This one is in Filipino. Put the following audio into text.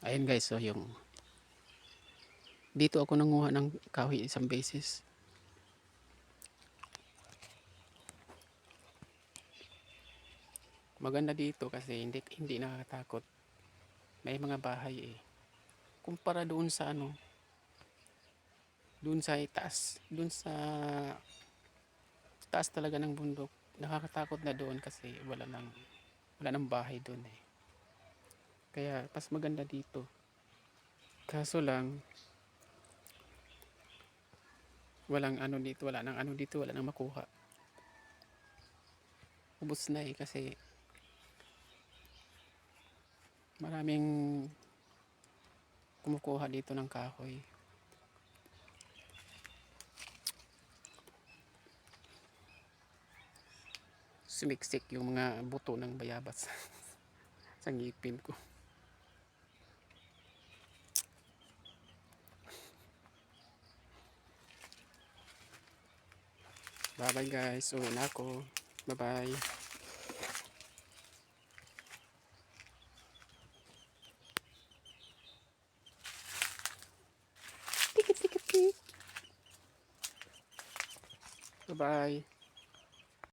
Ayun guys, so yung dito ako nanguha ng kahoy isang beses. Maganda dito kasi hindi hindi nakakatakot. May mga bahay eh. Kumpara doon sa ano, doon sa itaas, doon sa taas talaga ng bundok. Nakakatakot na doon kasi wala nang wala nang bahay doon eh. Kaya mas maganda dito. Kaso lang walang ano dito, wala nang ano dito, wala nang makuha. Ubus na eh kasi maraming kumukuha dito ng kahoy. Sumiksik yung mga buto ng bayabas sa ngipin ko. Bye bye guys. Uwi na ako. Bye bye. Tikit